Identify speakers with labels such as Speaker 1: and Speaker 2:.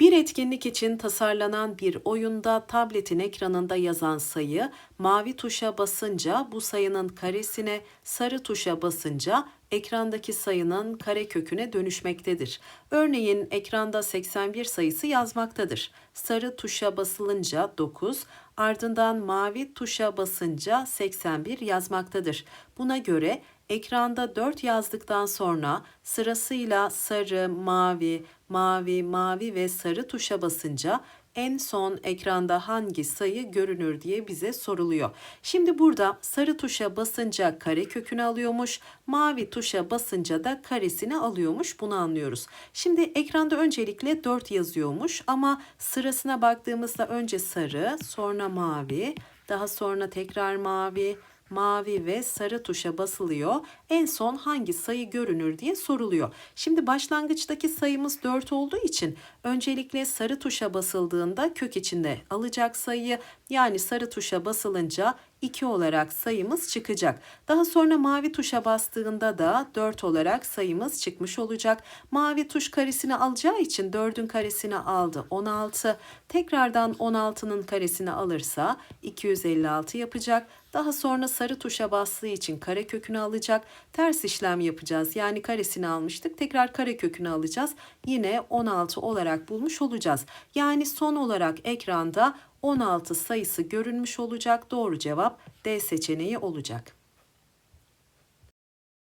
Speaker 1: Bir etkinlik için tasarlanan bir oyunda tabletin ekranında yazan sayı mavi tuşa basınca bu sayının karesine, sarı tuşa basınca ekrandaki sayının kare köküne dönüşmektedir. Örneğin ekranda 81 sayısı yazmaktadır. Sarı tuşa basılınca 9, ardından mavi tuşa basınca 81 yazmaktadır. Buna göre ekranda 4 yazdıktan sonra sırasıyla sarı, mavi, mavi, mavi ve sarı tuşa basınca en son ekranda hangi sayı görünür diye bize soruluyor. Şimdi burada sarı tuşa basınca kare kökünü alıyormuş, mavi tuşa basınca da karesini alıyormuş. Bunu anlıyoruz. Şimdi ekranda öncelikle 4 yazıyormuş ama sırasına baktığımızda önce sarı, sonra mavi, daha sonra tekrar mavi, mavi ve sarı tuşa basılıyor. En son hangi sayı görünür diye soruluyor. Şimdi başlangıçtaki sayımız 4 olduğu için öncelikle sarı tuşa basıldığında kök içinde alacak sayıyı yani sarı tuşa basılınca 2 olarak sayımız çıkacak. Daha sonra mavi tuşa bastığında da 4 olarak sayımız çıkmış olacak. Mavi tuş karesini alacağı için 4'ün karesini aldı 16. Tekrardan 16'nın karesini alırsa 256 yapacak. Daha sonra sarı tuşa bastığı için kare kökünü alacak. Ters işlem yapacağız. Yani karesini almıştık. Tekrar kare kökünü alacağız. Yine 16 olarak bulmuş olacağız. Yani son olarak ekranda 16 sayısı görünmüş olacak. Doğru cevap D seçeneği olacak.